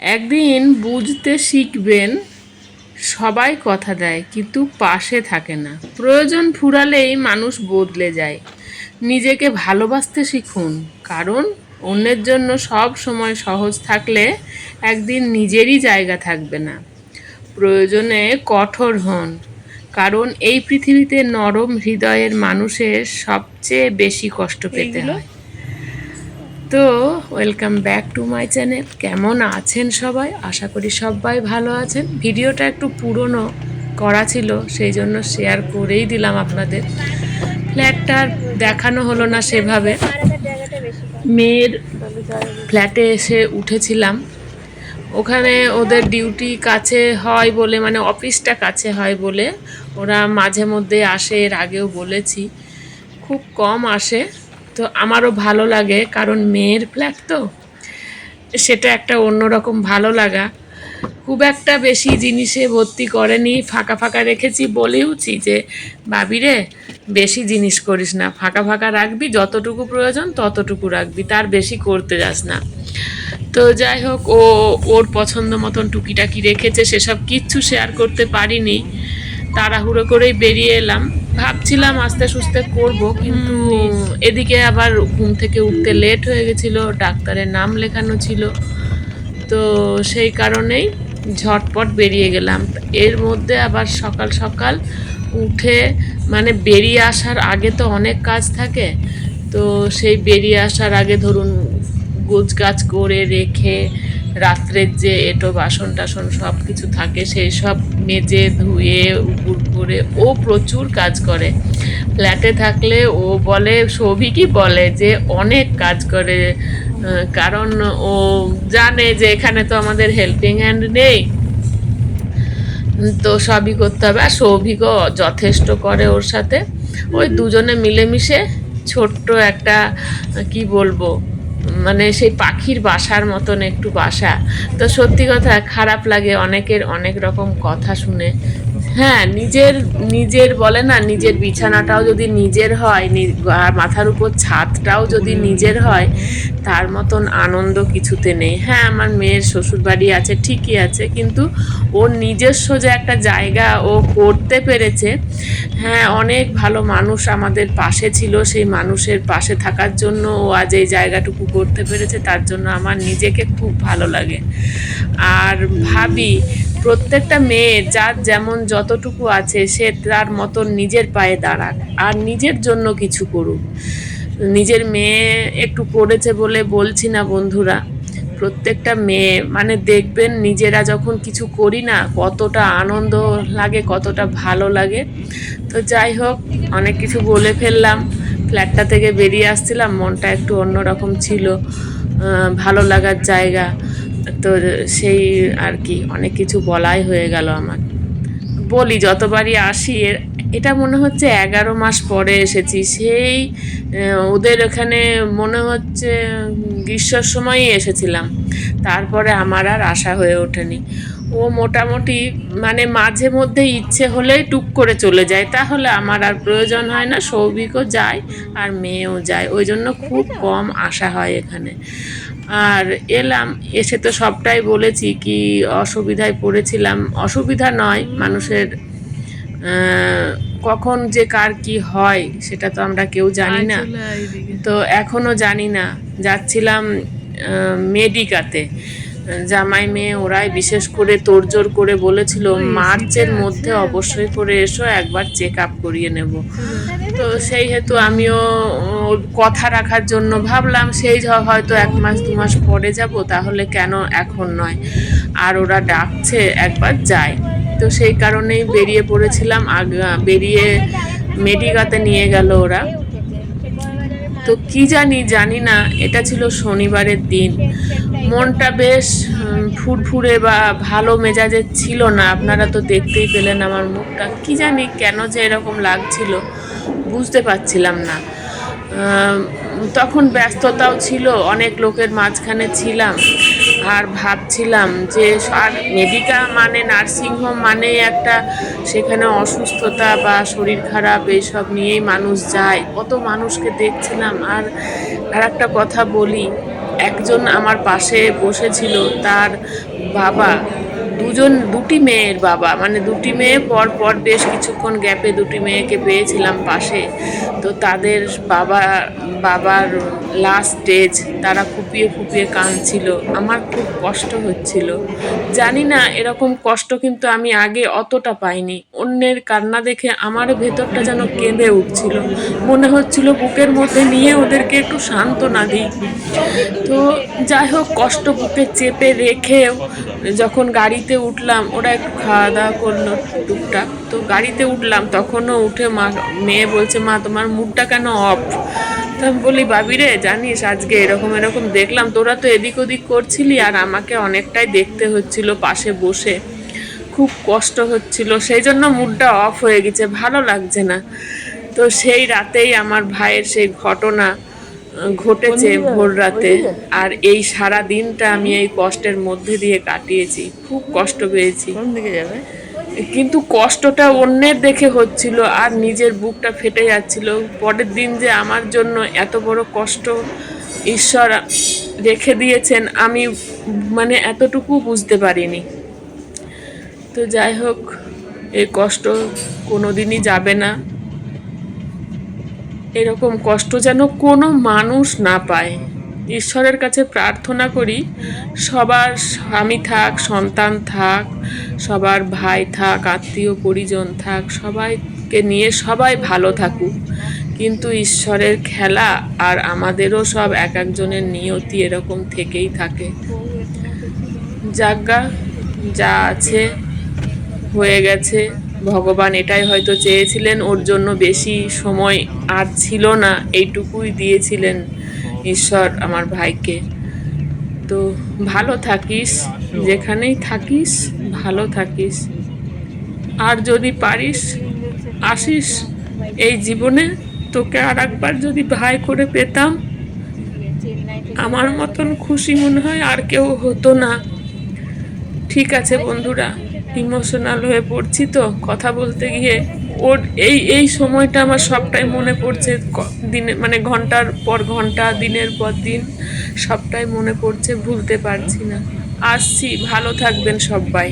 একদিন বুঝতে শিখবেন সবাই কথা দেয় কিন্তু পাশে থাকে না। প্রয়োজন ফুরালেই মানুষ বদলে যায়। নিজেকে ভালোবাসতে শিখুন কারণ অন্যের জন্য সব সময় সহজ থাকলে একদিন নিজেরই জায়গা থাকবে না। প্রয়োজনে কঠোর হন কারণ এই পৃথিবীতে নরম হৃদয়ের মানুষের সবচেয়ে বেশি কষ্ট পেতে হয়। তো welcome back to my channel কেমন আছেন সবাই? আশা করি সবাই ভালো আছেন। ভিডিওটা একটু পুরনো করা ছিল, সেই জন্য শেয়ার করেই দিলাম আপনাদের। ফ্ল্যাটটা দেখানো হলো না সেভাবে। মেয়ের ফ্ল্যাটে এসে উঠেছিলাম। ওখানে ওদের ডিউটি কাছে হয় বলে মানে অফিসটা কাছে হয় বলে, ওরা মাঝে মধ্যে আসে, এর আগেও বলেছি। খুব কম আসে। তো আমারও ভালো লাগে, কারণ মেয়ের ফ্ল্যাট তো, সেটা একটা অন্যরকম ভালো লাগা। খুব একটা বেশি জিনিসে ভর্তি করেনি, ফাঁকা ফাঁকা রেখেছি বলেওছি যে বাবিরে বেশি জিনিস করিস না, ফাঁকা ফাঁকা রাখবি, যতটুকু প্রয়োজন ততটুকু রাখবি, তার বেশি করতে যাস না। তো যাই হোক, ও, ওর পছন্দ মতন টুকিটাকি রেখেছে, সেসব কিচ্ছু শেয়ার করতে পারিনি। তাড়াহুড়ো করেই বেরিয়ে এলাম। ভাবছিলাম আস্তে সুস্তে করব, কিন্তু এদিকে আবার ঘুম থেকে উঠতে লেট হয়ে গেছিল, ডাক্তারের নাম লেখানো ছিল। তো সেই কারণেই ঝটপট বেরিয়ে গেলাম। এর মধ্যে আবার সকাল সকাল উঠে মানে বেরিয়ে আসার আগে তো অনেক কাজ থাকে, তো সেই বেরিয়ে আসার আগে ধরুন গোছ গাছ করে রেখে রাত্রের যে এটো বাসন টাসন সব কিছু থাকে, সেই সব মেজে, ধুয়ে উপুর করে ও প্রচুর কাজ করে। ফ্ল্যাটে থাকলে ও বলে, সৌভিকই বলে যে অনেক কাজ করে কারণ ও জানে যে এখানে তো আমাদের হেল্পিং হ্যান্ড নেই। তো সবই করতে হবে। আর সৌভিকও যথেষ্ট করে ওর সাথে। ওই দুজনে মিলেমিশে ছোট্ট একটা, কি বলব মানে সেই পাখির বাসার মতন একটু বাসা। তো সত্যি কথা, খারাপ লাগে অনেকের অনেক রকম কথা শুনে। হ্যাঁ নিজের নিজের বলে না নিজের বিছানাটাও যদি নিজের হয় আর মাথার উপর ছাদটাও যদি নিজের হয় তার মতন আনন্দ কিছুতে নেই। হ্যাঁ আমার মেয়ের শ্বশুর বাড়ি আছে ঠিকই আছে কিন্তু ওর নিজস্ব যে একটা জায়গা ও করতে পেরেছে হ্যাঁ অনেক ভালো মানুষ আমাদের পাশে ছিল সেই মানুষের পাশে থাকার জন্য ও আজ এই জায়গাটুকু করতে পেরেছে তার জন্য আমার নিজেকে খুব ভালো লাগে। আর ভাবি প্রত্যেকটা মেয়ে যার যেমন যতটুকু আছে, সে তার মতন নিজের পায়ে দাঁড়াক। আর নিজের জন্য কিছু করুক। নিজের মেয়ে একটু করেছে বলে বলছি না বন্ধুরা। প্রত্যেকটা মেয়ে মানে দেখবেন নিজেরা যখন কিছু করি না, কতটা আনন্দ লাগে, কতটা ভালো লাগে। তো যাই হোক, অনেক কিছু বলে ফেললাম। ফ্ল্যাটটা থেকে বেরিয়ে আসছিলাম, মনটা একটু অন্যরকম ছিল। ভালো লাগার জায়গা। তো সেই আর কি অনেক কিছু বলাই হয়ে গেল আমার। বলি যতবারই আসি এর- এটা মনে হচ্ছে এগারো মাস পরে এসেছি। সেই ওদের এখানে মনে হচ্ছে গ্রীষ্মর সময়ই এসেছিলাম। তারপরে আমার আর আশা হয়ে ওঠেনি। ও মোটামুটি মানে মাঝে মধ্যে ইচ্ছে হলেই টুক করে চলে যায়। তাহলে আমার আর প্রয়োজন হয় না সৌভিকও যায় আর মেয়েও যায়। ওই জন্য খুব কম আশা হয় এখানে। আর এলাম এসে তো সবটাই বলেছি কি অসুবিধায় পড়েছিলাম। অসুবিধা নয় মানুষের কখন যে কার কি হয় সেটা তো আমরা কেউ জানি না। তো এখনও জানি না। যাচ্ছিলাম মেডিকাতে। জামাই মেয়ে ওরাই বিশেষ করে তোড়জোড় করে বলেছিল, মার্চের মধ্যে অবশ্যই করে এসো, একবার চেক আপ করিয়ে নেব। তো সেই হেতু আমিও কথা রাখার জন্য ভাবলাম, সেই হয়তো এক মাস, দু মাস পরে যাব, তাহলে কেন এখন নয়? আর ওরা ডাকছে, একবার যায় তো সেই কারণেই বেরিয়ে পড়েছিলাম, আগ- বেরিয়ে মেডিকাতে নিয়ে গেল ওরা। তো কি জানি জানি না। এটা ছিল শনিবারের দিন। মনটা বেশ ফুরফুরে বা ভালো মেজাজে ছিল না। আপনারা তো দেখতেই পেলেন আমার মুখটা। কি জানি কেন যে এরকম লাগছিল, বুঝতে পারছিলাম না। তখন ব্যস্ততাও ছিল, অনেক লোকের মাঝখানে ছিলাম। আর ভাবছিলাম যে আর মেডিকা মানে নার্সিংহোম মানে একটা সেখানে অসুস্থতা বা শরীর খারাপ, এইসব নিয়েই মানুষ যায়। কত মানুষকে দেখছিলাম। আর আর একটা কথা বলি, একজন আমার পাশে বসেছিল, তার বাবা দুজন, দুটি মেয়ের বাবা। মানে দুটি মেয়ে, পর পর বেশ কিছুক্ষণ গ্যাপে দুটি মেয়েকে পেয়েছিলাম পাশে। তো তাদের বাবা, বাবার লাস্ট স্টেজ তারা ফুপিয়ে ফুপিয়ে কাঁদছিল। আমার খুব কষ্ট হচ্ছিল। জানি না, এরকম কষ্ট কিন্তু আমি আগে অতটা পাইনি। অন্যের কান্না দেখে আমার ভেতরটা যেন কেঁদে উঠছিল। মনে হচ্ছিল বুকের মধ্যে নিয়ে ওদেরকে একটু সান্ত্বনা দিই। তো যাই হোক, কষ্ট বুকে চেপে রেখেও যখন গাড়িতে উঠলাম, ওরা একটু খাওয়া দাওয়া করল টুকটাক। তো গাড়িতে উঠলাম, তখনও উঠে মা, মেয়ে বলছে, মা, তোমার মুডটা কেন অফ? তো আমি বলি বাবি রে, জানিস আজকে এরকম এরকম দেখলাম, তোরা তো এদিক ওদিক করছিলি আর আমাকে অনেকটাই দেখতে হচ্ছিল পাশে বসে। খুব কষ্ট হচ্ছিল, সেই জন্য মুডটা অফ হয়ে গেছে, ভালো লাগছে না। তো সেই রাতেই আমার ভাইয়ের সেই ঘটনা ঘটেছে ভোর রাতে। আর এই সারা দিনটা আমি এই কষ্টের মধ্যে দিয়ে কাটিয়েছি খুব কষ্ট পেয়েছি। কোন কিন্তু কষ্টটা অন্যের দেখে হচ্ছিল আর নিজের বুকটা ফেটে যাচ্ছিল। পরের দিন যে আমার জন্য এত বড় কষ্ট ঈশ্বর রেখে দিয়েছেন আমি মানে এতটুকু বুঝতে পারিনি। তো যাই হোক এই কষ্ট কোনোদিনই যাবে না। এরকম কষ্ট যেন কোনো মানুষ না পায়। ঈশ্বরের কাছে প্রার্থনা করি, সবার স্বামী থাক, সন্তান থাক, সবার ভাই থাক, আত্মীয় পরিজন থাক, সবাইকে নিয়ে সবাই ভালো থাকুক। কিন্তু ঈশ্বরের খেলা আর আমাদেরও সব এক একজনের নিয়তি এরকম থেকেই থাকে। যাজ্ঞা যা আছে হয়ে গেছে। ভগবান এটাই হয়তো চেয়েছিলেন, ওর জন্য বেশি সময় আর ছিল না, এইটুকুই দিয়েছিলেন ঈশ্বর আমার ভাইকে। তো ভালো থাকিস, যেখানেই থাকিস, ভালো থাকিস। আর যদি পারিস, আসিস এই জীবনে। তোকে আর একবার যদি ভাই করে পেতাম, আমার মতন খুশি মনে হয় আর কেউ হতো না। ঠিক আছে বন্ধুরা ইমোশনাল হয়ে পড়ছি তো। কথা বলতে গিয়ে ওর এই এই সময়টা আমার সবটাই মনে পড়ছে। দিনে মানে ঘণ্টার পর ঘণ্টা, দিনের পর দিন সবটাই মনে পড়ছে, ভুলতে পারছি না। আসছি, ভালো থাকবেন সবাই।